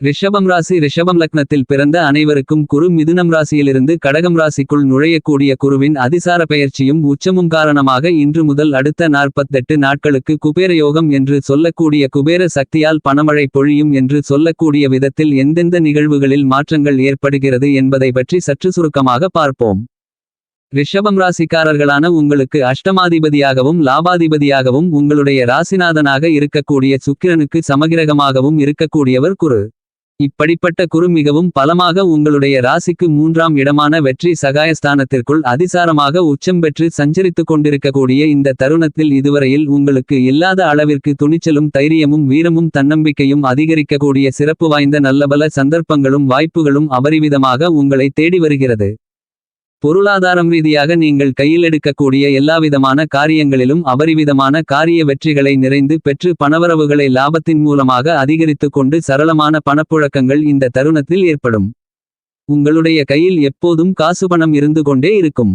ரிஷபம் ராசி ரிஷபம் லக்னத்தில் பிறந்த அனைவருக்கும் குரு மிதுனம் ராசியிலிருந்து கடகம் ராசிக்குள் நுழையக்கூடிய குருவின் அதிசார பெயர்ச்சியும் உச்சமும் காரணமாக இன்று முதல் அடுத்த நாற்பத்தெட்டு நாட்களுக்கு குபேர யோகம் என்று சொல்லக்கூடிய குபேர சக்தியால் பணமழை பொழியும் என்று சொல்லக்கூடிய விதத்தில் எந்தெந்த நிகழ்வுகளில் மாற்றங்கள் ஏற்படுகிறது என்பதை பற்றி சற்று சுருக்கமாக பார்ப்போம். ரிஷபம் ராசிக்காரர்களான உங்களுக்கு அஷ்டமாதிபதியாகவும் லாபாதிபதியாகவும் உங்களுடைய ராசிநாதனாக இருக்கக்கூடிய சுக்கிரனுக்கு சமகிரகமாகவும் இருக்கக்கூடியவர் குரு. இப்படிப்பட்ட குரு மிகவும் பலமாக உங்களுடைய ராசிக்கு மூன்றாம் இடமான வெற்றி சகாயஸ்தானத்திற்குள் அதிசாரமாக உச்சம் பெற்று சஞ்சரித்துக் கொண்டிருக்கக்கூடிய இந்த தருணத்தில் இதுவரையில் உங்களுக்கு இல்லாத அளவிற்கு துணிச்சலும் தைரியமும் வீரமும் தன்னம்பிக்கையும் அதிகரிக்கக்கூடிய சிறப்பு வாய்ந்த நல்லபல சந்தர்ப்பங்களும் வாய்ப்புகளும் அபரிவிதமாக உங்களை தேடி வருகிறது. பொருளாதாரம் ரீதியாக நீங்கள் கையில் எடுக்கக்கூடிய எல்லாவிதமான காரியங்களிலும் அபரிவிதமான காரிய வெற்றிகளை நிறைந்து பெற்று பணவரவுகளை லாபத்தின் மூலமாக அதிகரித்துக் கொண்டு சரளமான பணப்புழக்கங்கள் இந்த தருணத்தில் ஏற்படும். உங்களுடைய கையில் எப்போதும் காசு பணம் இருந்து கொண்டே இருக்கும்.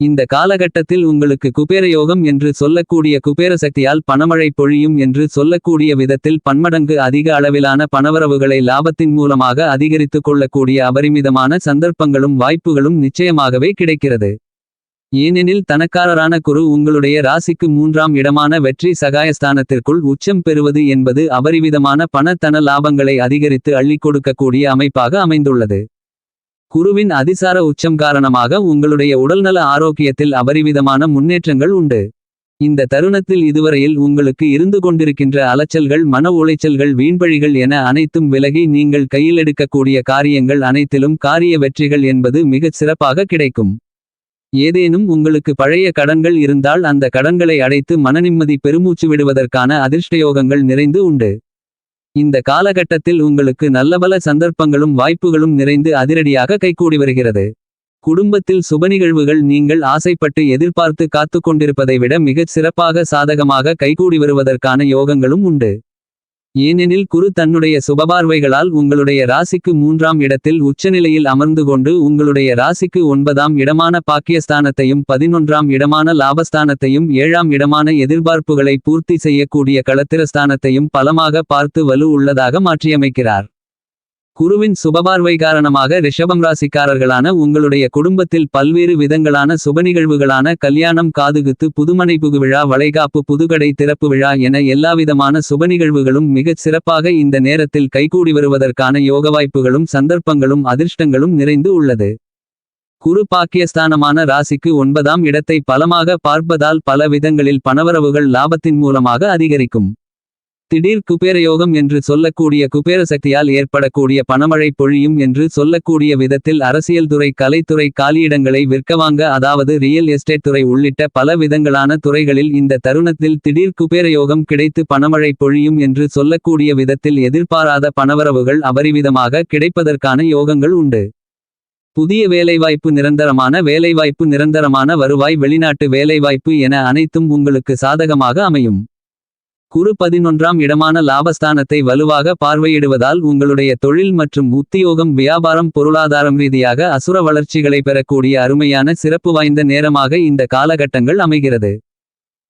இந்த காலகட்டத்தில் உங்களுக்கு குபேர யோகம் என்று சொல்லக்கூடிய குபேர சக்தியால் பணமழை பொழியும் என்று சொல்லக்கூடிய விதத்தில் பன்மடங்கு அதிக அளவிலான பணவரவுகளை லாபத்தின் மூலமாக அதிகரித்துக் கொள்ளக்கூடிய அபரிமிதமான சந்தர்ப்பங்களும் வாய்ப்புகளும் நிச்சயமாகவே கிடைக்கிறது. ஏனெனில் தனக்காரரான குரு உங்களுடைய ராசிக்கு மூன்றாம் இடமான வெற்றி சகாயஸ்தானத்திற்குள் உச்சம் பெறுவது என்பது அபரிவிதமான பண தன லாபங்களை அதிகரித்து அள்ளிக் கொடுக்கக்கூடிய அமைப்பாக அமைந்துள்ளது. குருவின் அதிசார உச்சம் காரணமாக உங்களுடைய உடல்நல ஆரோக்கியத்தில் அபரிவிதமான முன்னேற்றங்கள் உண்டு. இந்த தருணத்தில் இதுவரையில் உங்களுக்கு இருந்து கொண்டிருக்கின்ற அலைச்சல்கள் மன உளைச்சல்கள் வீண்பழிகள் என அனைத்தும் விலகி நீங்கள் கையில் எடுக்கக்கூடிய காரியங்கள் அனைத்திலும் காரிய வெற்றிகள் என்பது மிகச் சிறப்பாக கிடைக்கும். ஏதேனும் உங்களுக்கு பழைய கடன்கள் இருந்தால் அந்த கடன்களை அடைத்து மனநிம்மதி பெருமூச்சு விடுவதற்கான அதிர்ஷ்டயோகங்கள் நிறைந்து உண்டு. இந்த காலகட்டத்தில் உங்களுக்கு நல்லபல சந்தர்ப்பங்களும் வாய்ப்புகளும் நிறைந்து அதிரடியாக கைகூடி வருகிறது. குடும்பத்தில் சுப நிகழ்வுகள் நீங்கள் ஆசைப்பட்டு எதிர்பார்த்து காத்துக் கொண்டிருப்பதை விட மிகச் சிறப்பாக சாதகமாக கைகூடி வருவதற்கான யோகங்களும் உண்டு. ஏனெனில் குரு தன்னுடைய சுபபார்வைகளால் உங்களுடைய ராசிக்கு மூன்றாம் இடத்தில் உச்சநிலையில் அமர்ந்து கொண்டு உங்களுடைய ராசிக்கு ஒன்பதாம் இடமான பாக்கியஸ்தானத்தையும் பதினொன்றாம் இடமான லாபஸ்தானத்தையும் ஏழாம் இடமான எதிர்பார்ப்புகளை பூர்த்தி செய்யக்கூடிய களத்திரஸ்தானத்தையும் பலமாக பார்த்து வலு உள்ளதாக மாற்றியமைக்கிறார். குருவின் சுபபார்வை காரணமாக ரிஷபம் ராசிக்காரர்களான உங்களுடைய குடும்பத்தில் பல்வேறு விதங்களான சுப நிகழ்வுகளான கல்யாணம் காதுகுத்து புதுமனை புகு விழா வளைகாப்பு புதுகடை திறப்பு விழா என எல்லாவிதமான சுப நிகழ்வுகளும் மிகச் சிறப்பாக இந்த நேரத்தில் கைகூடி வருவதற்கான யோக வாய்ப்புகளும் சந்தர்ப்பங்களும் அதிர்ஷ்டங்களும் நிறைந்து உள்ளது. குரு பாக்கியஸ்தானமான ராசிக்கு ஒன்பதாம் இடத்தை பலமாக பார்ப்பதால் பல விதங்களில் பணவரவுகள் லாபத்தின் மூலமாக அதிகரிக்கும். திடீர் குபேரயோகம் என்று சொல்லக்கூடிய குபேர சக்தியால் ஏற்படக்கூடிய பணமழை பொழியும் என்று சொல்லக்கூடிய விதத்தில் அரசியல் துறை கலைத்துறை காலியிடங்களை விற்கவாங்க அதாவது ரியல் எஸ்டேட் துறை உள்ளிட்ட பல விதங்களான துறைகளில் இந்த தருணத்தில் திடீர் குபேரயோகம் கிடைத்து பணமழை பொழியும் என்று சொல்லக்கூடிய விதத்தில் எதிர்பாராத பணவரவுகள் அபரிவிதமாக கிடைப்பதற்கான யோகங்கள் உண்டு. புதிய வேலைவாய்ப்பு நிரந்தரமான வேலைவாய்ப்பு நிரந்தரமான வருவாய் வெளிநாட்டு வேலைவாய்ப்பு என அனைத்தும் உங்களுக்கு சாதகமாக அமையும். குரு பதினொன்றாம் இடமான லாபஸ்தானத்தை வலுவாக பார்வையிடுவதால் உங்களுடைய தொழில் மற்றும் உத்தியோகம் வியாபாரம் பொருளாதாரம் ரீதியாக அசுர வளர்ச்சிகளை பெறக்கூடிய அருமையான சிறப்பு வாய்ந்த நேரமாக இந்த காலகட்டங்கள் அமைகிறது.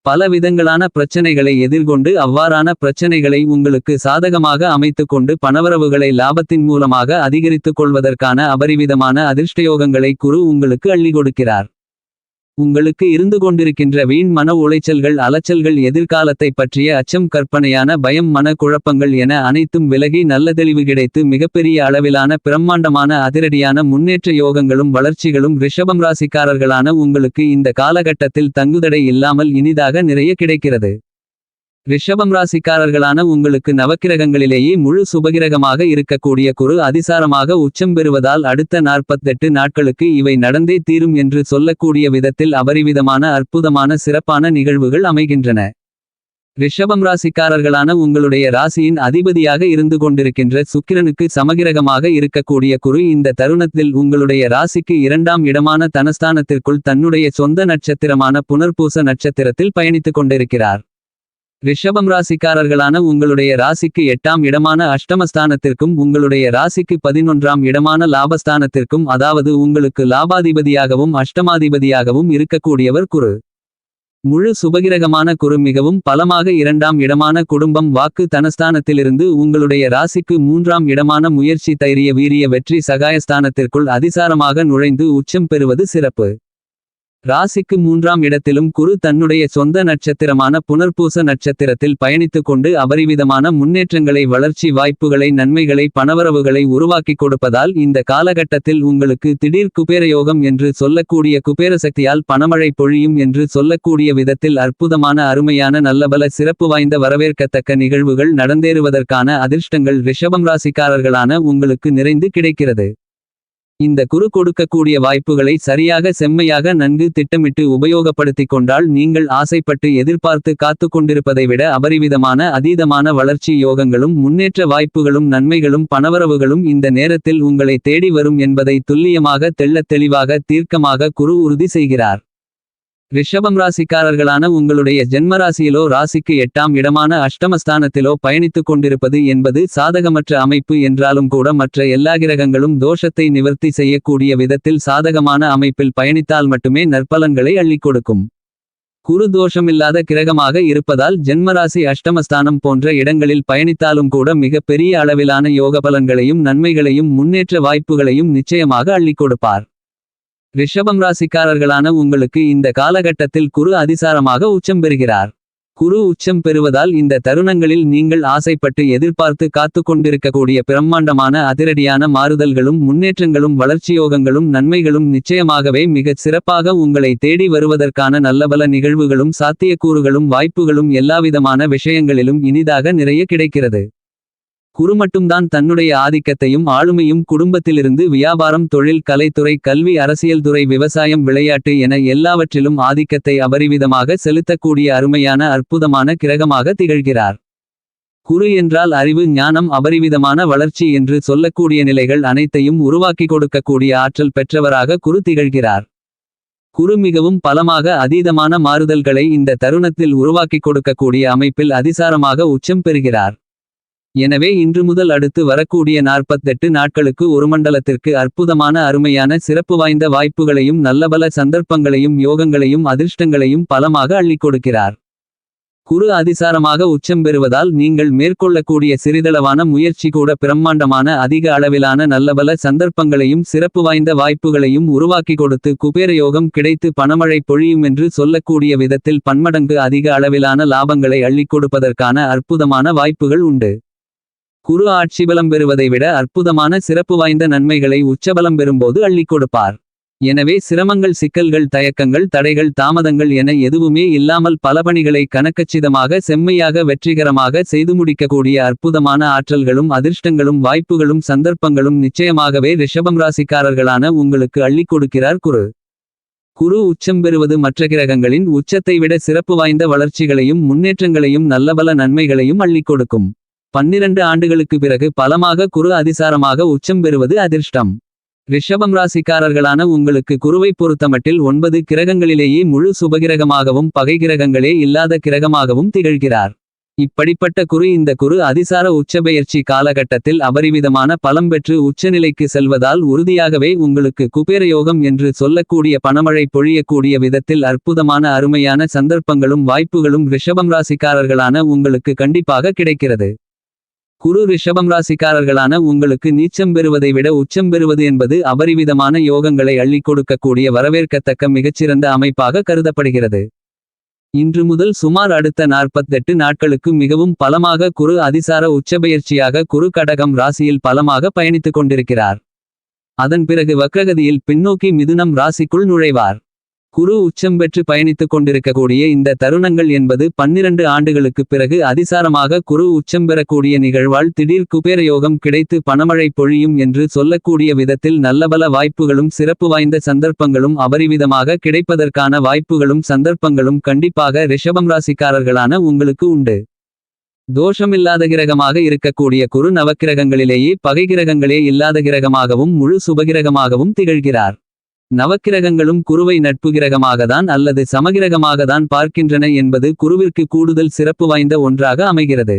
பல விதங்களான பிரச்சனைகளை எதிர்கொண்டு அவ்வாறான பிரச்சனைகளை உங்களுக்கு சாதகமாக அமைத்துக்கொண்டு பணவரவுகளை லாபத்தின் மூலமாக அதிகரித்துக் கொள்வதற்கான அபரிவிதமான அதிர்ஷ்டயோகங்களை குரு உங்களுக்கு அள்ளி கொடுக்கிறார். உங்களுக்கு இருந்து கொண்டிருக்கின்ற வீண் மன உளைச்சல்கள் அலைச்சல்கள் எதிர்காலத்தை பற்றிய அச்சம் கற்பனையான பயம் மன குழப்பங்கள் என அனைத்தும் விலகி நல்ல தெளிவு கிடைத்து மிகப்பெரிய அளவிலான பிரம்மாண்டமான அதிரடியான முன்னேற்ற யோகங்களும் வளர்ச்சிகளும் ரிஷபம் ராசிக்காரர்களான உங்களுக்கு இந்த காலகட்டத்தில் தங்குதடை இல்லாமல் இனிதாக நிறைய கிடைக்கிறது. ரிஷபம் ராசிக்காரர்களான உங்களுக்கு நவக்கிரகங்களிலேயே முழு சுபகிரகமாக இருக்கக்கூடிய குரு அதிசாரமாக உச்சம் பெறுவதால் அடுத்த நாற்பத்தெட்டு நாட்களுக்கு இவை நடந்தே தீரும் என்று சொல்லக்கூடிய விதத்தில் அபரிவிதமான அற்புதமான சிறப்பான நிகழ்வுகள் அமைகின்றன. ரிஷபம் ராசிக்காரர்களான உங்களுடைய ராசியின் அதிபதியாக இருந்து கொண்டிருக்கின்ற சுக்கிரனுக்கு சமகிரகமாக இருக்கக்கூடிய குரு இந்த தருணத்தில் உங்களுடைய ராசிக்கு இரண்டாம் இடமான தனஸ்தானத்திற்குள் தன்னுடைய சொந்த நட்சத்திரமான புனர்பூச நட்சத்திரத்தில் பயணித்துக் கொண்டிருக்கிறார். ரிஷபம் ராசிக்காரர்களான உங்களுடைய ராசிக்கு எட்டாம் இடமான அஷ்டமஸ்தானத்திற்கும் உங்களுடைய ராசிக்கு பதினொன்றாம் இடமான லாபஸ்தானத்திற்கும் அதாவது உங்களுக்கு லாபாதிபதியாகவும் அஷ்டமாதிபதியாகவும் இருக்கக்கூடியவர் குரு. முழு சுபகிரகமான குரு மிகவும் பலமாக இரண்டாம் இடமான குடும்பம் வாக்கு தனஸ்தானத்திலிருந்து உங்களுடைய ராசிக்கு மூன்றாம் இடமான முயற்சி தைரிய வீரிய வெற்றி சகாயஸ்தானத்திற்குள் அதிசாரமாக நுழைந்து உச்சம் பெறுவது சிறப்பு. ராசிக்கு மூன்றாம் இடத்திலும் குரு தன்னுடைய சொந்த நட்சத்திரமான புனர்பூச நட்சத்திரத்தில் பயணித்துக் கொண்டு அபரிவிதமான முன்னேற்றங்களை வளர்ச்சி வாய்ப்புகளை நன்மைகளை பணவரவுகளை உருவாக்கிக் கொடுப்பதால் இந்த காலகட்டத்தில் உங்களுக்கு திடீர் குபேரயோகம் என்று சொல்லக்கூடிய குபேரசக்தியால் பணமழை பொழியும் என்று சொல்லக்கூடிய விதத்தில் அற்புதமான அருமையான நல்லபல சிறப்பு வாய்ந்த வரவேற்கத்தக்க நிகழ்வுகள் நடந்தேறுவதற்கான அதிர்ஷ்டங்கள் ரிஷபம் ராசிக்காரர்களான உங்களுக்கு நிறைந்து கிடைக்கிறது. இந்த குரு கொடுக்கக்கூடிய வாய்ப்புகளை சரியாக செம்மையாக நன்கு திட்டமிட்டு உபயோகப்படுத்திக் கொண்டால் நீங்கள் ஆசைப்பட்டு எதிர்பார்த்து காத்து கொண்டிருப்பதை விட அபரிவிதமான அதீதமான வளர்ச்சி யோகங்களும் முன்னேற்ற வாய்ப்புகளும் நன்மைகளும் பணவரவுகளும் இந்த நேரத்தில் உங்களை தேடி வரும் என்பதை துல்லியமாக தெள்ளத் தெளிவாக தீர்க்கமாக குரு உறுதி செய்கிறார். ரிஷபம் ராசிக்காரர்களான உங்களுடைய ஜென்மராசியிலோ ராசிக்கு எட்டாம் இடமான அஷ்டமஸ்தானத்திலோ பயணித்துக் கொண்டிருப்பது என்பது சாதகமற்ற அமைப்பு என்றாலும் கூட மற்ற எல்லா கிரகங்களும் தோஷத்தை நிவர்த்தி செய்யக்கூடிய விதத்தில் சாதகமான அமைப்பில் பயணித்தால் மட்டுமே நற்பலன்களை அள்ளிக் கொடுக்கும். குரு தோஷமில்லாத கிரகமாக இருப்பதால் ஜென்மராசி அஷ்டமஸ்தானம் போன்ற இடங்களில் பயணித்தாலும் கூட மிக பெரிய அளவிலான யோக பலன்களையும் நன்மைகளையும் முன்னேற்ற வாய்ப்புகளையும் நிச்சயமாக அள்ளிக் கொடுப்பார். ரிஷபம் ராசிக்காரர்களான உங்களுக்கு இந்த காலகட்டத்தில் குரு அதிசாரமாக உச்சம் பெறுகிறார். குரு உச்சம் பெறுவதால் இந்த தருணங்களில் நீங்கள் ஆசைப்பட்டு எதிர்பார்த்து காத்து கொண்டிருக்கக்கூடிய பிரம்மாண்டமான அதிரடியான மாறுதல்களும் முன்னேற்றங்களும் வளர்ச்சியோகங்களும் நன்மைகளும் நிச்சயமாகவே மிகச் சிறப்பாக உங்களை தேடி வருவதற்கான நல்லபல நிகழ்வுகளும் சாத்தியக்கூறுகளும் வாய்ப்புகளும் எல்லாவிதமான விஷயங்களிலும் இனிதாக நிறைய கிடைக்கிறது. குரு மட்டும்தான் தன்னுடைய ஆதிக்கத்தையும் ஆளுமையும் குடும்பத்திலிருந்து வியாபாரம் தொழில் கலைத்துறை கல்வி அரசியல் துறை விவசாயம் விளையாட்டு என எல்லாவற்றிலும் ஆதிக்கத்தை அபரிவிதமாக செலுத்தக்கூடிய அருமையான அற்புதமான கிரகமாக திகழ்கிறார். குரு என்றால் அறிவு ஞானம் அபரிவிதமான வளர்ச்சி என்று சொல்லக்கூடிய நிலைகள் அனைத்தையும் உருவாக்கி கொடுக்கக்கூடிய ஆற்றல் பெற்றவராக குரு திகழ்கிறார். குரு மிகவும் பலமாக அதீதமான மாறுதல்களை இந்த தருணத்தில் உருவாக்கிக் கொடுக்கக்கூடிய அமைப்பில் அதிசாரமாக உச்சம் பெறுகிறார். எனவே இன்று முதல் அடுத்து வரக்கூடிய நாற்பத்தெட்டு நாட்களுக்கு ஒரு மண்டலத்திற்கு அற்புதமான அருமையான சிறப்பு வாய்ந்த வாய்ப்புகளையும் நல்லபல சந்தர்ப்பங்களையும் யோகங்களையும் அதிர்ஷ்டங்களையும் பலமாக அள்ளிக் கொடுக்கிறார். குரு அதிசாரமாக உச்சம் பெறுவதால் நீங்கள் மேற்கொள்ளக்கூடிய சிறிதளவான முயற்சி கூட பிரம்மாண்டமான அதிக அளவிலான நல்லபல சந்தர்ப்பங்களையும் சிறப்பு வாய்ந்த வாய்ப்புகளையும் உருவாக்கி கொடுத்து குபேரயோகம் கிடைத்து பணமழை பொழியும் என்று சொல்லக்கூடிய விதத்தில் பன்மடங்கு அதிக அளவிலான லாபங்களை அள்ளிக் கொடுப்பதற்கான அற்புதமான வாய்ப்புகள் உண்டு. குரு ஆட்சிபலம் பெறுவதை விட அற்புதமான சிறப்பு வாய்ந்த நன்மைகளை உச்சபலம் பெறும்போது அள்ளிக் கொடுப்பார். எனவே சிரமங்கள் சிக்கல்கள் தயக்கங்கள் தடைகள் தாமதங்கள் என எதுவுமே இல்லாமல் பல பணிகளை கணக்கச்சிதமாக செம்மையாக வெற்றிகரமாக செய்து முடிக்கக்கூடிய அற்புதமான ஆற்றல்களும் அதிர்ஷ்டங்களும் வாய்ப்புகளும் சந்தர்ப்பங்களும் நிச்சயமாகவே ரிஷபம் ராசிக்காரர்களான உங்களுக்கு அள்ளிக் கொடுக்கிறார் குரு. குரு உச்சம் பெறுவது மற்ற கிரகங்களின் உச்சத்தை விட சிறப்பு வாய்ந்த வளர்ச்சிகளையும் முன்னேற்றங்களையும் நல்லபல நன்மைகளையும் அள்ளிக் கொடுக்கும். பன்னிரண்டு ஆண்டுகளுக்கு பிறகு பலமாக குரு அதிசாரமாக உச்சம் பெறுவது அதிர்ஷ்டம். ரிஷபம் ராசிக்காரர்களான உங்களுக்கு குருவை பொறுத்தமட்டில் ஒன்பது கிரகங்களிலேயே முழு சுபகிரகமாகவும் பகை கிரகங்களே இல்லாத கிரகமாகவும் திகழ்கிறார். இப்படிப்பட்ட குரு இந்த குரு அதிசார உச்சபெயர்ச்சி காலகட்டத்தில் அபரிவிதமான பலம் பெற்று உச்சநிலைக்கு செல்வதால் உறுதியாகவே உங்களுக்கு குபேரயோகம் என்று சொல்லக்கூடிய பணமழை பொழியக்கூடிய விதத்தில் அற்புதமான அருமையான சந்தர்ப்பங்களும் வாய்ப்புகளும் ரிஷபம் ராசிக்காரர்களான உங்களுக்கு கண்டிப்பாக கிடைக்கிறது. குரு ரிஷபம் ராசிக்காரர்களான உங்களுக்கு நீச்சம் பெறுவதை விட உச்சம் பெறுவது என்பது அபரிவிதமான யோகங்களை அள்ளிக் கொடுக்கக்கூடிய வரவேற்கத்தக்க மிகச்சிறந்த அமைப்பாக கருதப்படுகிறது. இன்று முதல் சுமார் அடுத்த நாற்பத்தெட்டு நாட்களுக்கு மிகவும் பலமாக குரு அதிசார உச்சபெயர்ச்சியாக குரு கடகம் ராசியில் பலமாக பயணித்துக் கொண்டிருக்கிறார். அதன் பிறகு வக்ரகதியில் பின்னோக்கி மிதுனம் ராசிக்குள் நுழைவார். குரு உச்சம் பெற்று பயணித்துக் கொண்டிருக்கக்கூடிய இந்த தருணங்கள் என்பது பன்னிரண்டு ஆண்டுகளுக்குப் பிறகு அதிசாரமாக குரு உச்சம் பெறக்கூடிய நிகழ்வால் திடீர் குபேரயோகம் கிடைத்து பணமழை பொழியும் என்று சொல்லக்கூடிய விதத்தில் நல்லபல வாய்ப்புகளும் சிறப்பு வாய்ந்த சந்தர்ப்பங்களும் அபரிவிதமாக கிடைப்பதற்கான வாய்ப்புகளும் சந்தர்ப்பங்களும் கண்டிப்பாக ரிஷபம் ராசிக்காரர்களான உங்களுக்கு உண்டு. தோஷமில்லாத கிரகமாக இருக்கக்கூடிய குரு நவக்கிரகங்களிலேயே பகை கிரகங்களே இல்லாத கிரகமாகவும் முழு சுபகிரகமாகவும் திகழ்கிறார். நவக்கிரகங்களும் குருவை நட்புகிரகமாகத்தான் அல்லது சமகிரகமாகத்தான் பார்க்கின்றன என்பது குருவிற்கு கூடுதல் சிறப்பு வாய்ந்த ஒன்றாக அமைகிறது.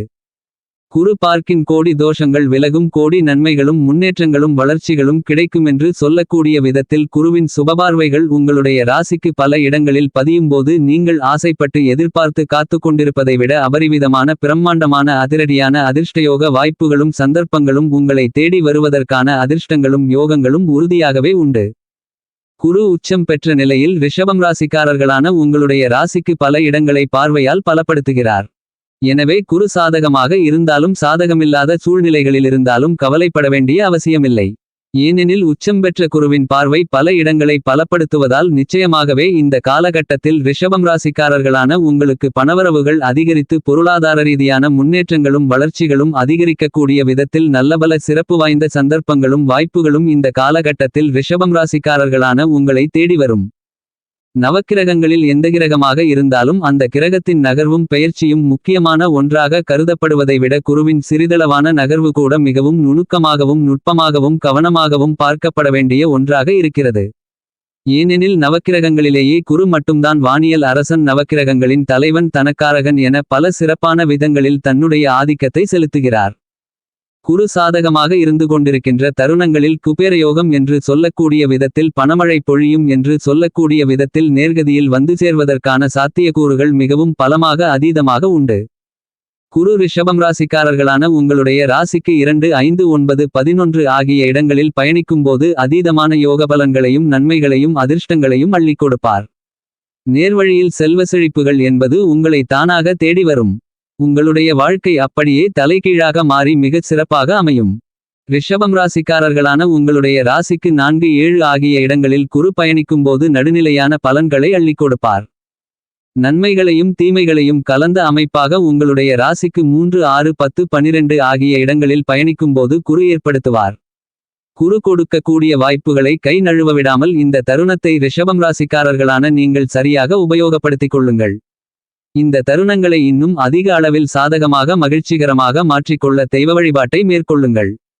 குரு பார்க்கின் கோடி தோஷங்கள் விலகும் கோடி நன்மைகளும் முன்னேற்றங்களும் வளர்ச்சிகளும் கிடைக்குமென்று சொல்லக்கூடிய விதத்தில் குருவின் சுபபார்வைகள் உங்களுடைய ராசிக்கு பல இடங்களில் பதியும்போது நீங்கள் ஆசைப்பட்டு எதிர்பார்த்து காத்து கொண்டிருப்பதை விட அபரிவிதமான பிரம்மாண்டமான அதிரடியான அதிர்ஷ்டயோக வாய்ப்புகளும் சந்தர்ப்பங்களும் உங்களை தேடி வருவதற்கான அதிர்ஷ்டங்களும் யோகங்களும் உறுதியாகவே உண்டு. குரு உச்சம் பெற்ற நிலையில் ரிஷபம் ராசிக்காரர்களான உங்களுடைய ராசிக்கு பல இடங்களை பார்வையால் பலப்படுத்துகிறார். எனவே குரு சாதகமாக இருந்தாலும் சாதகமில்லாத சூழ்நிலைகளில் இருந்தாலும் கவலைப்பட வேண்டிய அவசியமில்லை. ஏனெனில் உச்சம் பெற்ற குருவின் பார்வை பல இடங்களை பலப்படுத்துவதால் நிச்சயமாகவே இந்த காலகட்டத்தில் ரிஷபம் ராசிக்காரர்களான உங்களுக்கு பணவரவுகள் அதிகரித்து பொருளாதார ரீதியான முன்னேற்றங்களும் வளர்ச்சிகளும் அதிகரிக்கக்கூடிய விதத்தில் நல்லபல சிறப்பு வாய்ந்த சந்தர்ப்பங்களும் வாய்ப்புகளும் இந்த காலகட்டத்தில் ரிஷபம் ராசிக்காரர்களான உங்களை தேடி வரும். நவக்கிரகங்களில் எந்த கிரகமாக இருந்தாலும் அந்த கிரகத்தின் நகர்வும் பெயர்ச்சியும் முக்கியமான ஒன்றாக கருதப்படுவதை விட குருவின் சிறிதளவான நகர்வு கூட மிகவும் நுணுக்கமாகவும் நுட்பமாகவும் கவனமாகவும் பார்க்கப்பட வேண்டிய ஒன்றாக இருக்கிறது. ஏனெனில் நவக்கிரகங்களிலேயே குரு மட்டும்தான் வானியல் அரசன் நவக்கிரகங்களின் தலைவன் தனக்காரகன் என பல சிறப்பான விதங்களில் தன்னுடைய ஆதிக்கத்தை செலுத்துகிறார். குரு சாதகமாக இருந்து கொண்டிருக்கின்ற தருணங்களில் குபேரயோகம் என்று சொல்லக்கூடிய விதத்தில் பணமழை பொழியும் என்று சொல்லக்கூடிய விதத்தில் நேர்கதியில் வந்து சேர்வதற்கான சாத்தியக்கூறுகள் மிகவும் பலமாக அதீதமாக உண்டு. குரு ரிஷபம் ராசிக்காரர்களான உங்களுடைய ராசிக்கு இரண்டு ஐந்து ஒன்பது பதினொன்று ஆகிய இடங்களில் பயணிக்கும்போது அதீதமான யோக பலன்களையும் நன்மைகளையும் அதிர்ஷ்டங்களையும் அள்ளிக் கொடுப்பார். நேர்வழியில் செல்வ செழிப்புகள் என்பது உங்களை தானாக தேடி வரும். உங்களுடைய வாழ்க்கை அப்படியே தலைகீழாக மாறி மிகச் சிறப்பாக அமையும். ரிஷபம் ராசிக்காரர்களான உங்களுடைய ராசிக்கு நான்கு ஏழு ஆகிய இடங்களில் குரு பயணிக்கும்போது நடுநிலையான பலன்களை அள்ளிக் கொடுப்பார். நன்மைகளையும் தீமைகளையும் கலந்த அமைப்பாக உங்களுடைய ராசிக்கு மூன்று ஆறு பத்து பனிரெண்டு ஆகிய இடங்களில் பயணிக்கும்போது குறு ஏற்படுத்துவார். குரு கொடுக்கக்கூடிய வாய்ப்புகளை கை நழுவ விடாமல் இந்த தருணத்தை ரிஷபம் ராசிக்காரர்களான நீங்கள் சரியாக உபயோகப்படுத்திக் கொள்ளுங்கள். இந்த தருணங்களை இன்னும் அதிக அளவில் சாதகமாக மகிழ்ச்சிகரமாக மாற்றிக்கொள்ள தெய்வ வழிபாட்டை மேற்கொள்ளுங்கள்.